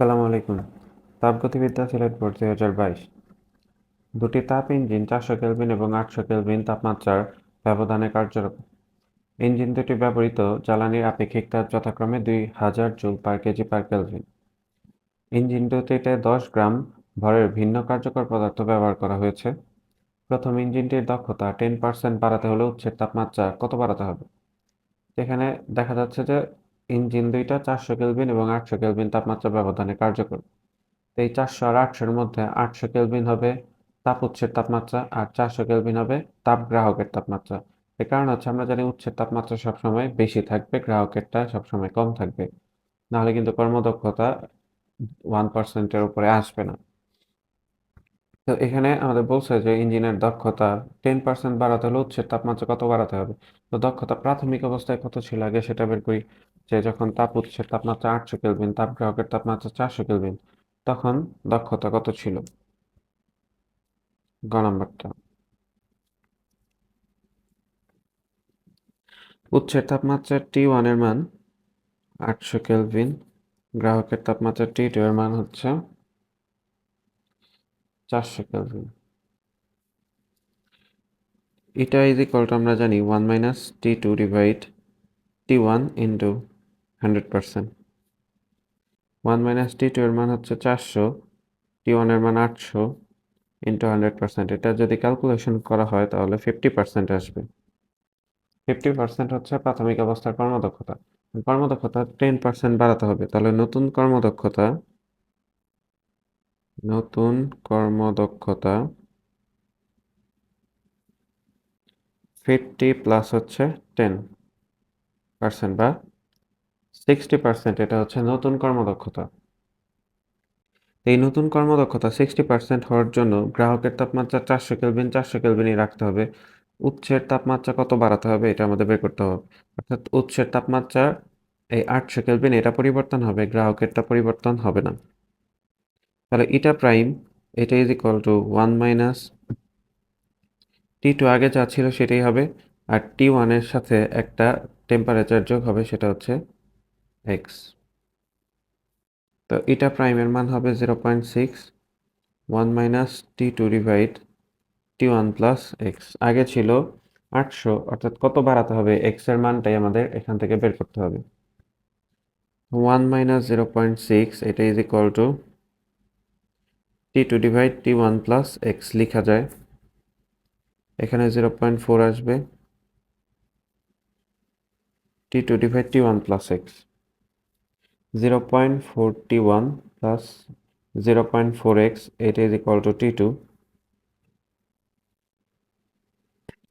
আসসালামু আলাইকুম। তাপগতিবিদ্যা সিলেট বোর্ড দুই হাজার বাইশ। দুটি তাপ ইঞ্জিন চারশো কেলভিন এবং আটশো কেলভিন তাপমাত্রার ব্যবধানে কার্যরত ইঞ্জিন দুটি ব্যবহৃত জ্বালানির আপেক্ষিক তাপ যথাক্রমে দুই হাজার joule per KG per kelvin. Engine দুটিতে দশ গ্রাম ভরের ভিন্ন কার্যকর পদার্থ ব্যবহার করা হয়েছে। প্রথম ইঞ্জিনটির দক্ষতা টেন পার্সেন্ট বাড়াতে হলে উচ্ছের তাপমাত্রা কত বাড়াতে হবে? এখানে দেখা যাচ্ছে যে ইঞ্জিন দুইটা, চারশো কেলভিন এবং আটশো কেলভিন তাপমাত্রা ব্যবধানে কার্যকর। এই চারশো আর আটশোর মধ্যে আটশো কেলভিন হবে তাপ উৎসের তাপমাত্রা আর চারশো কেলভিন হবে তাপ গ্রাহকের তাপমাত্রা। এর কারণ হচ্ছে আমরা জানি উৎসের তাপমাত্রা সবসময় বেশি থাকবে, গ্রাহকেরটা সবসময় কম থাকবে। নাহলে কিন্তু কর্মদক্ষতা ওয়ান পার্সেন্টের উপরে আসবে না। তো এখানে আমাদের বলছে যে ইঞ্জিনের দক্ষতা টেন পার্সেন্ট বাড়াতে হলে উৎসের তাপমাত্রা কত বাড়াতে হবে? তো দক্ষতা প্রাথমিক অবস্থায় কত ছিল আগে সেটা বের করি। যে যখন তাপ উৎসের তাপমাত্রা আটশো কেলভিন, তাপ গ্রাহকের তাপমাত্রা চারশো কেলভিন, তখন দক্ষতা কত ছিল? গ নম্বরটা। উৎসের তাপমাত্রা টি ওয়ানের মান আটশো কেলভিন, গ্রাহকের তাপমাত্রা টি টু এর মান হচ্ছে চারশো কেলভিন। এটা ইজ ইকুয়াল টু আমরা জানি one minus T two divide T one into hundred percent. One minus T two এর মান হচ্ছে চারশো, টি ওয়ানের মান আটশো ইন্টু হান্ড্রেড পার্সেন্ট। এটা যদি ক্যালকুলেশন করা হয় তাহলে ফিফটি পার্সেন্ট আসবে। ফিফটি পার্সেন্ট হচ্ছে প্রাথমিক অবস্থার কর্মদক্ষতা। কর্মদক্ষতা টেন পার্সেন্ট বাড়াতে হবে। তাহলে নতুন কর্মদক্ষতা নতুন কর্মদক্ষতা ফিফটি প্লাস হচ্ছে টেন পার্সেন্ট বা সিক্সটি পার্সেন্ট এটা হচ্ছে নতুন কর্মদক্ষতা। এই নতুন কর্মদক্ষতা সিক্সটি পার্সেন্ট হওয়ার জন্য গ্রাহকের তাপমাত্রা চারশো কেলভিন, চারশো কেলভিনই রাখতে হবে। উৎসের তাপমাত্রা কত বাড়াতে হবে, এটা আমাদের বের করতে হবে। অর্থাৎ উৎসের তাপমাত্রা এই আটশো কেলভিন, এটা পরিবর্তন হবে, গ্রাহকেরটা পরিবর্তন হবে না। তাহলে ইটা প্রাইম, এটা is equal to one minus T two আগে যা ছিল সেটাই হবে। আর টি ওয়ানের সাথে একটা টেম্পারেচার যোগ হবে, সেটা হচ্ছে এক্স তো ইটা প্রাইমের মান হবে zero point six one minus T two divide T one plus X আগে ছিল আটশো, অর্থাৎ কত বাড়াতে হবে? এক্সের মানটাই আমাদের এখান থেকে বের করতে হবে। One minus zero point six এটা is equal to T two divide T one plus X লেখা যায়। এখানে জিরো পয়েন্ট ফোর আসবে। T two divide T one plus X zero point four T one plus zero point four X এটা is equal to T two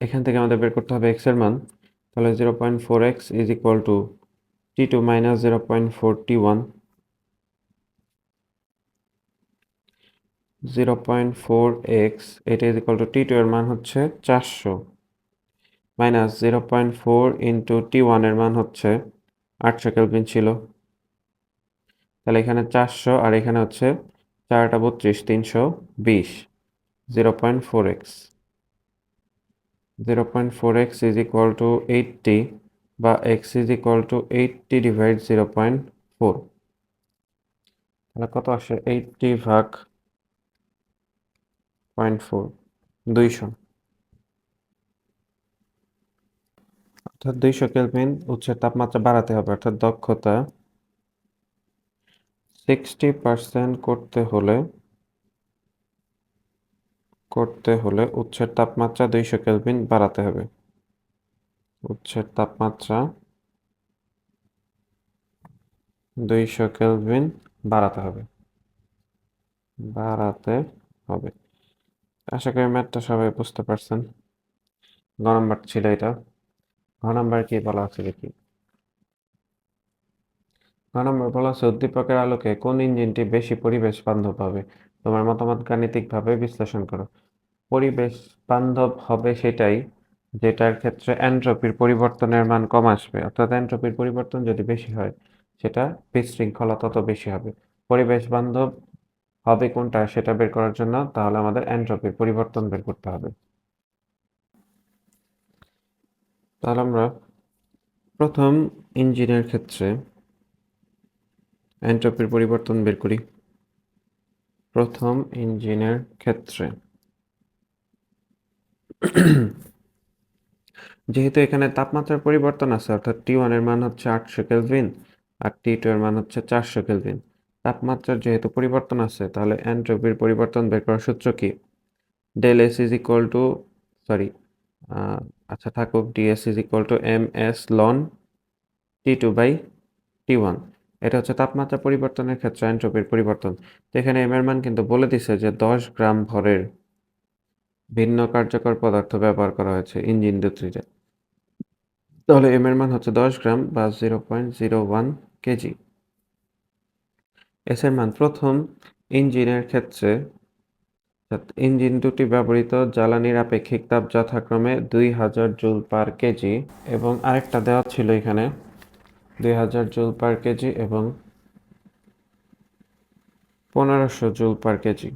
এখান থেকে আমাদের বের করতে হবে এক্সের মান। তাহলে zero point four X is equal to T two minus zero point four T one zero point four X এটা is equal to T two এর মান হচ্ছে চারশো। Minus zero point four into T ওয়ানের মান হচ্ছে আটশো কেলভিন ছিল। তাহলে এখানে চারশো আর এখানে হচ্ছে চারটা বত্রিশ, তিনশো বিশ, zero point four X. Zero point four X is equal to eighty বা X is equal to eighty divide zero point four. তাহলে কত আসে? এইটটি ভাগ পয়েন্ট ফোর, দুইশো। অর্থাৎ দুইশো কেলভিন উচ্চের তাপমাত্রা বাড়াতে হবে, অর্থাৎ দক্ষতা সিক্সটি পার্সেন্ট করতে হলে করতে হলে উচ্চের তাপমাত্রা দুইশো কেলভিন বাড়াতে হবে। উচ্চের তাপমাত্রা দুইশো কেলভিন বাড়াতে হবে। বাড়াতে হবে। আশা করি ম্যাথটা সবাই বুঝতে পারছেন। গ নাম্বার ছিল এটা। ঘ নাম্বার কি বলা আছে দেখি। নাম্বার, বলা উদ্দীপকের আলোকে কোন ইঞ্জিনটি বেশি পরিবেশ বান্ধব হবে? তোমার মতামত গাণিতিকভাবে বিশ্লেষণ করো। পরিবেশ বান্ধব হবে সেটাই যেটার ক্ষেত্রে এন্ট্রপির পরিবর্তনের মান কম আসবে। অর্থাৎ এন্ট্রপির পরিবর্তন যদি বেশি হয়, সেটা বিশৃঙ্খলা তত বেশি হবে। পরিবেশ বান্ধব হবে কোনটা সেটা বের করার জন্য তাহলে আমাদের এন্ট্রপির পরিবর্তন বের করতে হবে। তাহলে আমরা প্রথম ইঞ্জিনের ক্ষেত্রে এন্ট্রপির পরিবর্তন বের করি। প্রথম ইঞ্জিনের ক্ষেত্রে। যেহেতু এখানে তাপমাত্রার পরিবর্তন আছে, অর্থাৎ টি ওয়ানের মান হচ্ছে আটশো কেলভিন আর টি টু এর মান হচ্ছে চারশো কেলভিন। তাপমাত্রার যেহেতু পরিবর্তন আছে, তাহলে এন্ট্রপির পরিবর্তন বের করার সূত্র কি? Del S is equal to sorry আচ্ছা থাকুক DS is equal to M S ln T two by T one এটা হচ্ছে তাপমাত্রা পরিবর্তনের ক্ষেত্রে এন্ট্রপির পরিবর্তন। এখানে এম এর মান কিন্তু বলে দিছে যে দশ গ্রাম ভরের ভিন্ন কার্যকর পদার্থ ব্যবহার করা হয়েছে ইঞ্জিন দুটিতে তাহলে এম এর মান হচ্ছে দশ গ্রাম বা zero point zero one KG. S এর মান প্রথম ইঞ্জিনের ক্ষেত্রে ইঞ্জিন দুটি ব্যবহৃত জ্বালানির আপেক্ষিক তাপ যথাক্রমে দুই হাজার জুল পার কেজি এবং আরেকটা দেওয়া ছিল এখানে দুই হাজার জুল পার কেজি এবং পনেরোশো জুল পার কেজি।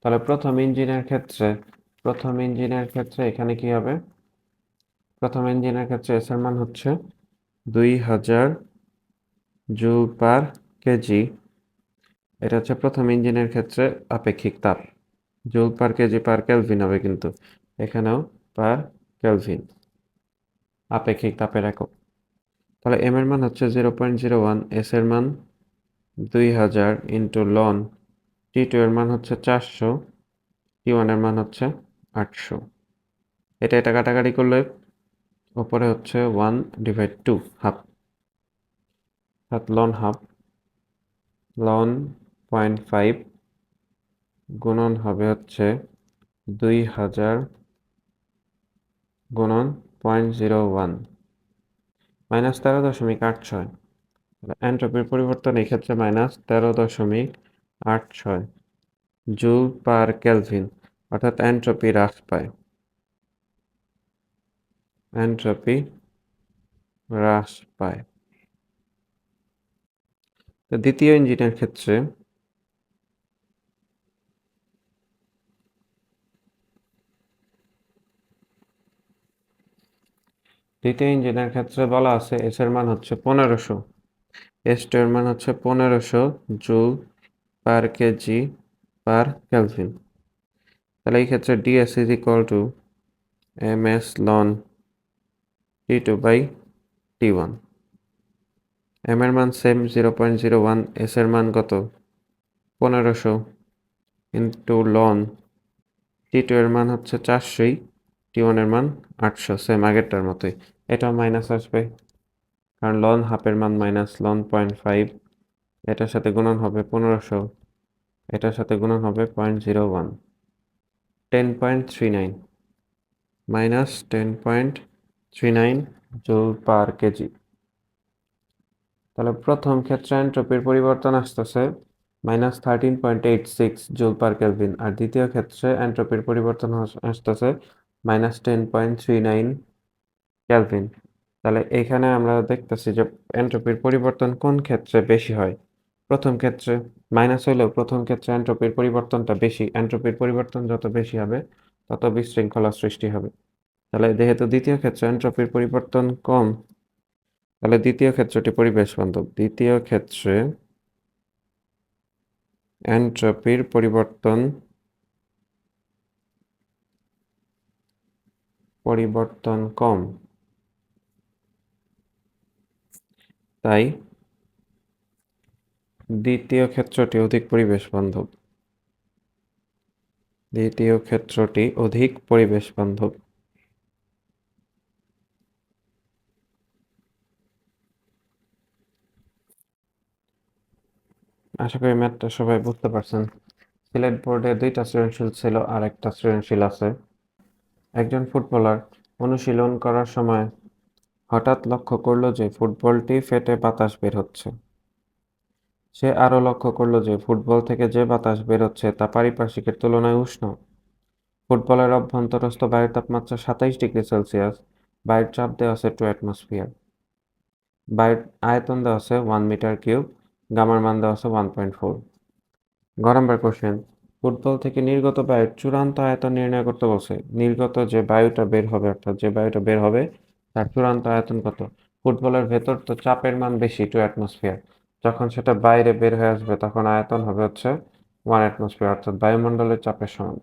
তাহলে প্রথম ইঞ্জিনের ক্ষেত্রে, প্রথম ইঞ্জিনের ক্ষেত্রে এখানে কি হবে? প্রথম ইঞ্জিনের ক্ষেত্রে এস এর মান হচ্ছে দুই হাজার জুল পার কেজি। এটা হচ্ছে প্রথম ইঞ্জিনের ক্ষেত্রে আপেক্ষিক তাপ। Joule per KG per kelvin হবে কিন্তু। এখানেও পার কেলভিন। আপেক্ষিক তাপের একক। তাহলে এম এর মান হচ্ছে zero point zero one S এর মান দুই হাজার ইন্টু লন টি টু এর মান হচ্ছে চারশো টি ওয়ানের মান হচ্ছে আটশো। এটা এটা কাটাকাটি করলে ওপরে হচ্ছে ওয়ান ডিভাইড টু হাফ অর্থাৎ ln half ln point five গুণন হবে হচ্ছে দুই হাজার গুণন পয়েন্ট জিরো ওয়ান মাইনাস তেরো দশমিক আট ছয়। এন্ট্রপির পরিবর্তন এই ক্ষেত্রে মাইনাস তেরো দশমিক আট ছয় জুল পার কেলভিন, অর্থাৎ এন্ট্রপি হ্রাস পায়। এন্ট্রপি হ্রাস পায়। তো দ্বিতীয় ইঞ্জিনের ক্ষেত্রে দ্বিতীয় ইঞ্জিনের ক্ষেত্রে বলা আছে এস এর মান হচ্ছে পনেরোশো। এস টু এর মান হচ্ছে পনেরোশো joule per KG per kelvin. তাহলে এই ক্ষেত্রে DS is equal to M S ln T two by T one M এর মান same zero point zero one S এর মান কত? পনেরোশো ইন্টু লন টি টু এর মান হচ্ছে চারশোই টি ওয়ানের মান আটশো সেম আগেরটার মতোই। এটাও মাইনাস আসবে, কারণ লন হাফের মান মাইনাস লন পয়েন্ট ফাইভ এটার সাথে গুণন হবে পনেরোশো, এটার সাথে গুণন হবে point zero one ten point three nine minus ten point three nine joule per KG তাহলে প্রথম ক্ষেত্রে এন্ট্রপির পরিবর্তন আসতেছে minus thirteen point eight six joule per kelvin আর দ্বিতীয় ক্ষেত্রে এন্ট্রপির পরিবর্তন আসতেছে minus ten point three nine kelvin তাহলে এখানে আমরা দেখতেছি যে এন্ট্রপির পরিবর্তন কোন ক্ষেত্রে বেশি হয়? প্রথম ক্ষেত্রে মাইনাস হইলেও প্রথম ক্ষেত্রে এন্ট্রপির পরিবর্তনটা বেশি। এন্ট্রপির পরিবর্তন যত বেশি হবে, তত বিশৃঙ্খলা সৃষ্টি হবে। তাহলে যেহেতু দ্বিতীয় ক্ষেত্রে এন্ট্রপির পরিবর্তন কম, তাহলে দ্বিতীয় ক্ষেত্রটি পরিবেশ বান্ধব। দ্বিতীয় ক্ষেত্রে এন্ট্রপির পরিবর্তন পরিবর্তন কম। তাই দ্বিতীয় ক্ষেত্রটি অধিক পরিবেশ বান্ধব দ্বিতীয় ক্ষেত্রটি অধিক পরিবেশ বান্ধব আশা করি ম্যাথটা সবাই বুঝতে পারছেন। সিলেট বোর্ডে দুইটা সৃজনশীল ছিল আর একটা সৃজনশীল আছে। একজন ফুটবলার অনুশীলন করার সময় হঠাৎ লক্ষ্য করল যে ফুটবলটি ফেটে বাতাস বের হচ্ছে। সে আরও লক্ষ্য করল যে ফুটবল থেকে যে বাতাস বের হচ্ছে তা পারিপার্শ্বিকের তুলনায় উষ্ণ। ফুটবলের অভ্যন্তরস্থ বায়ুর তাপমাত্রা সাতাইশ ডিগ্রি সেলসিয়াস, বায়ুর চাপ দেওয়া আছে টু অ্যাটমসফিয়ার। বায়ুর আয়তন দেওয়া আছে ওয়ান মিটার কিউব, গামার মান দেওয়া আছে ওয়ান পয়েন্ট ফোর। ঘর নাম্বার কোশ্চেন ফুটবল থেকে নির্গত বায়ুর চূড়ান্ত আয়তন নির্ণয় করতে বলছে। নির্গত যে বায়ুটা বের হবে, অর্থাৎ যে বায়ুটা বের হবে, তার চূড়ান্ত আয়তন কত? ফুটবলের ভেতর তো চাপের মান বেশি টু অ্যাটমসফিয়ার যখন সেটা বাইরে বের হয়ে আসবে, তখন আয়তন হবে হচ্ছে ওয়ান অ্যাটমসফিয়ার অর্থাৎ বায়ুমণ্ডলের চাপের সমান।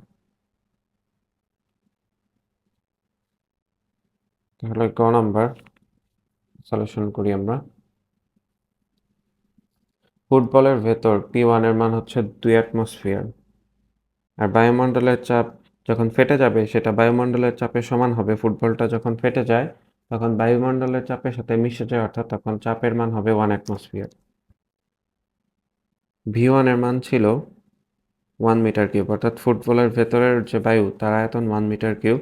তাহলে ক নাম্বার সলিউশন করি আমরা। ফুটবলের ভেতর পি ওয়ানের মান হচ্ছে দুই অ্যাটমসফিয়ার আর বায়ুমণ্ডলের চাপ যখন ফেটে যাবে, সেটা বায়ুমণ্ডলের চাপের সমান হবে। ফুটবলটা যখন ফেটে যায়, তখন বায়ুমণ্ডলের চাপের সাথে মিশে যায়, অর্থাৎ তখন চাপের মান হবে ওয়ান অ্যাটমসফিয়ার ভি ওয়ানের মান ছিল ওয়ান মিটার কিউব অর্থাৎ ফুটবলের ভেতরের যে বায়ু, তার আয়তন one metre cube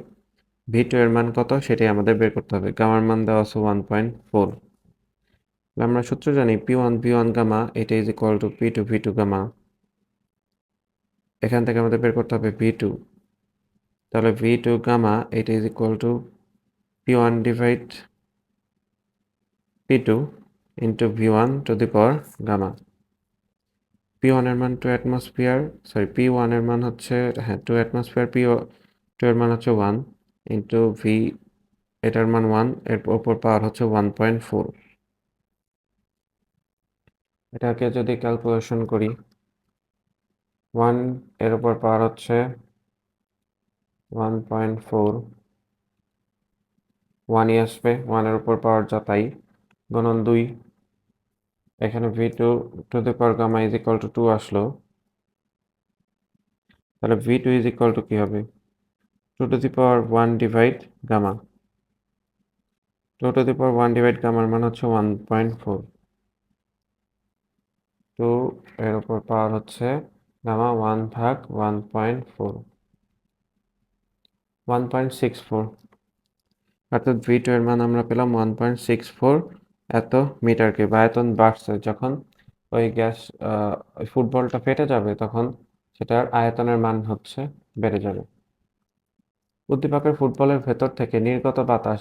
V two এর মান কত, সেটাই আমাদের বের করতে হবে। গামার মান দেওয়া আছে ওয়ান পয়েন্ট ফোর আমরা সূত্র জানি P one V one gamma, এটা is equal to P two V two gamma. এখান থেকে আমাদের বের করতে হবে ভি টু তাহলে ভি টু গামা এটা is equal to P one divide P two into V one to the power gamma P ওয়ানের মান টু অ্যাটমসফিয়ার সরি পি ওয়ানের মান হচ্ছে হ্যাঁ টু অ্যাটমসফিয়ার পি টু এর মান হচ্ছে ওয়ান ইন্টু ভি এটার মান ওয়ানের ওপর পাওয়ার হচ্ছে ওয়ান পয়েন্ট ফোর এটাকে যদি ক্যালকুলেশন করি ওয়ানের উপর পাওয়ার হচ্ছে ওয়ান পয়েন্ট ফোর। ওয়ানই আসবে, ওয়ানের উপর পাওয়ার যা তাই গণন দুই। এখানে V two to the power gamma is equal to two আসলো। তাহলে V two is equal to কী হবে? Two to the power one divide gamma two to the power one divide গামার মান হচ্ছে ওয়ান পয়েন্ট ফোর। টু এর উপর power হচ্ছে gamma one ভাগ one point four, one point six four. অর্থাৎ V two এর মান আমরা পেলাম ওয়ান পয়েন্ট সিক্স ফোর এত মিটার কিউব আয়তন বাড়ছে। যখন ওই গ্যাস ওই ফুটবলটা ফেটে যাবে, তখন সেটার আয়তনের মান হচ্ছে বেড়ে যাবে। উদ্দীপকের ফুটবলের ভেতর থেকে নির্গত বাতাস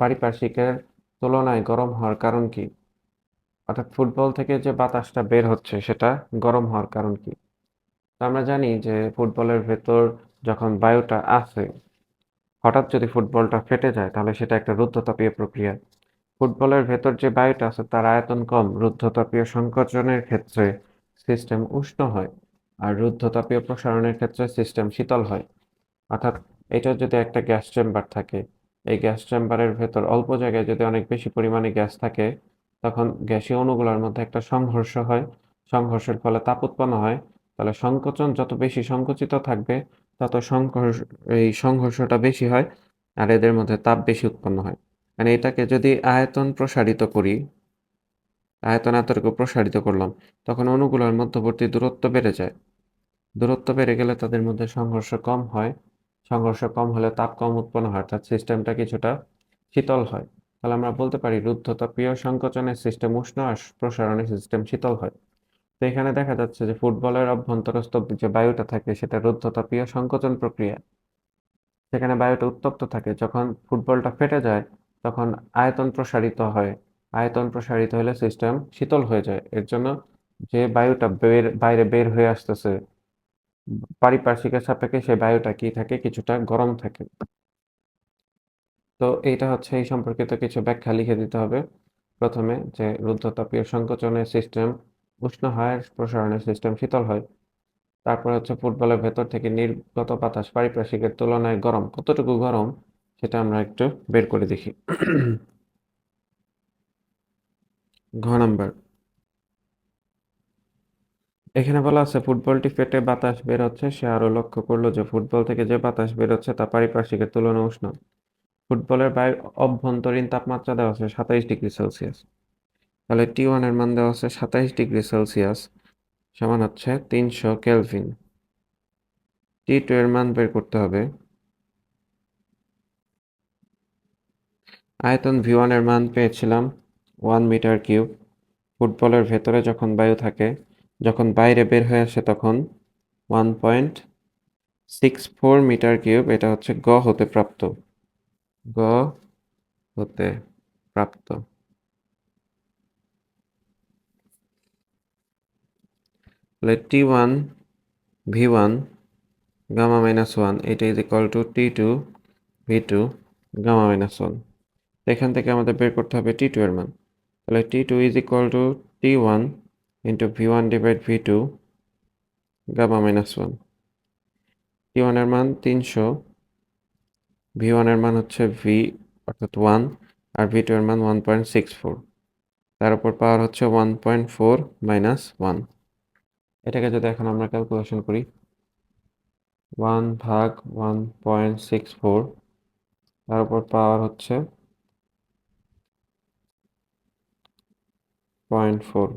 পারিপার্শ্বিকের তুলনায় গরম হওয়ার কারণ কি? অর্থাৎ ফুটবল থেকে যে বাতাসটা বের হচ্ছে, সেটা গরম হওয়ার কারণ কি? আমরা জানি যে ফুটবলের ভেতর যখন বায়ুটা আছে হঠাৎ যদি ফুটবলটা ফেটে যায়, তাহলে সেটা একটা রুদ্ধতাপীয় প্রক্রিয়া। ফুটবলের ভেতর যে বায়ুটা আছে, তার আয়তন কম, রুদ্ধতাপীয় সংকোচনের ক্ষেত্রে সিস্টেম উষ্ণ হয়, আর রুদ্ধতাপীয় প্রসারণের ক্ষেত্রে সিস্টেম শীতল হয়। অর্থাৎ এটা যদি একটা গ্যাস চেম্বার থাকে, এই গ্যাস চেম্বারের ভেতর অল্প জায়গায় যদি অনেক বেশি পরিমাণে গ্যাস থাকে, তখন গ্যাসীয় অণুগুলোর মধ্যে একটা সংঘর্ষ হয়। সংঘর্ষের ফলে তাপ উৎপন্ন হয় তাহলে সংকোচন যত বেশি সংকুচিত থাকবে, তত সংঘর্ষ এই সংঘর্ষটা বেশি হয় আর এদের মধ্যে তাপ বেশি উৎপন্ন হয়। মানে এটাকে যদি আয়তন প্রসারিত করি, আয়তন এতটুকু প্রসারিত করলাম, তখন অণুগুলোর মধ্যবর্তী দূরত্ব বেড়ে যায়। দূরত্ব বেড়ে গেলে তাদের মধ্যে সংঘর্ষ কম হয়। সংঘর্ষ কম হলে তাপ কম উৎপন্ন হয়, অর্থাৎ সিস্টেমটা কিছুটা শীতল হয়। তাহলে আমরা বলতে পারি, রুদ্ধতাপীয় সংকোচনের সিস্টেম, উষ্ণ আর প্রসারণের সিস্টেম শীতল হয়। তো এখানে দেখা যাচ্ছে যে ফুটবলের অভ্যন্তরস্থ যে বায়ুটা থাকে, সেটা রুদ্ধতাপীয় সংকোচন প্রক্রিয়া। সেখানে বায়ুটা উত্তপ্ত থাকে। যখন ফুটবলটা ফেটে যায়, তখন আয়তন প্রসারিত হয়। আয়তন প্রসারিত হলে সিস্টেম শীতল হয়ে যায়। এর জন্য যে বায়ুটা বের, বাইরে বের হয়ে আসতেছে, পারিপার্শ্বিকের সাপেক্ষে সেই বায়ুটা কি থাকে? কিছুটা গরম থাকে। তো এইটা হচ্ছে এই সম্পর্কিত কিছু ব্যাখ্যা লিখে দিতে হবে। প্রথমে যে রুদ্ধতাপীয় সংকোচনের সিস্টেম উষ্ণ হয় প্রসারণের সিস্টেম শীতল হয়। তারপর হচ্ছে ফুটবলের ভেতর থেকে নির্গত বাতাস পারিপার্শ্বিকের তুলনায় গরম। কতটুকু গরম, সেটা আমরা একটু বের করে দেখি। ঘ নাম্বার। এখানে বলা আছে, ফুটবলটি ফেটে বাতাস বের হচ্ছে, সে আরও লক্ষ্য করল যে ফুটবল থেকে যে বাতাস বের হচ্ছে, তা পারিপার্শ্বিকের তুলনায় উষ্ণ। ফুটবলের বায়ুর অভ্যন্তরীণ তাপমাত্রা দেওয়া আছে সাতাইশ ডিগ্রি সেলসিয়াস। তাহলে টি ওয়ানের মান দেওয়া আছে সাতাইশ ডিগ্রি সেলসিয়াস, সমান হচ্ছে তিনশো কেলভিন। টি টু এর মান বের করতে হবে। আয়তন ভি ওয়ানের মান পেয়েছিলাম ওয়ান মিটার কিউব। ফুটবলের ভেতরে যখন বায়ু থাকে, যখন বাইরে বের হয়ে আসে তখন one point six four meter cube, এটা হচ্ছে গ হতে প্রাপ্ত। গ হতে প্রাপ্ত। তাহলে T one V one gamma minus one এটা is equal to T two V two gamma minus one এখান থেকে আমাদের বের করতে হবে টি টু এর মান। তাহলে T two is equal to T one into V one divide V two gamma minus one T ওয়ানের মান তিনশো ভি ওয়ানের মান হচ্ছে ভি অর্থাৎ ওয়ান আর ভি টু এর মান ওয়ান পয়েন্ট সিক্স ফোর তার উপর পাওয়ার হচ্ছে one point four minus one এটাকে যদি এখন আমরা ক্যালকুলেশন করি ওয়ান ভাগ ওয়ান পয়েন্ট সিক্স ফোর তার উপর পাওয়ার হচ্ছে point four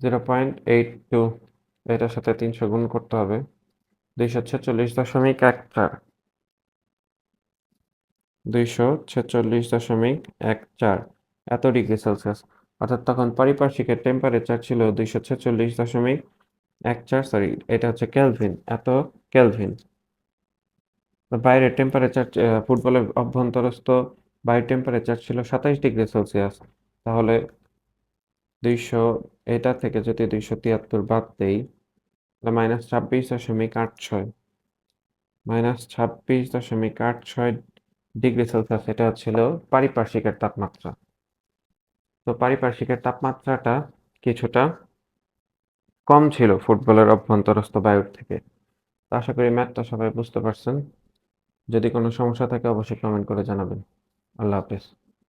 zero point eight two এটার সাথে তিনশো গুণ করতে হবে, দুইশো ছেচল্লিশ দশমিক এক চার। দুইশো ছেচল্লিশ দশমিক এক চার। এত ডিগ্রি সেলসিয়াস। অর্থাৎ তখন পারিপার্শ্বিকের টেম্পারেচার ছিল দুইশো ছেচল্লিশ দশমিক এক চার সরি এটা হচ্ছে কেলভিন এত কেলভিন তো বাইরের টেম্পারেচার ফুটবলের অভ্যন্তরস্থ বাইরের টেম্পারেচার ছিল সাতাইশ ডিগ্রি সেলসিয়াস। তাহলে দুইশো, এটা থেকে যদি দুইশো তিয়াত্তর বাদ দেই মাইনাস ছাব্বিশ দশমিক আট ছয়। মাইনাস ছাব্বিশ দশমিক আট ছয় ডিগ্রি সেলসিয়াস, এটা ছিল পারিপার্শ্বিকের তাপমাত্রা। তো পারিপার্শ্বিকের তাপমাত্রাটা কিছুটা কম ছিল ফুটবলের অভ্যন্তরস্থ বায়ুর থেকে। তো আশা করি ম্যাথটা সবাই বুঝতে পারছেন। যদি কোনো সমস্যা থাকে অবশ্যই কমেন্ট করে জানাবেন। আল্লাহ হাফেজ।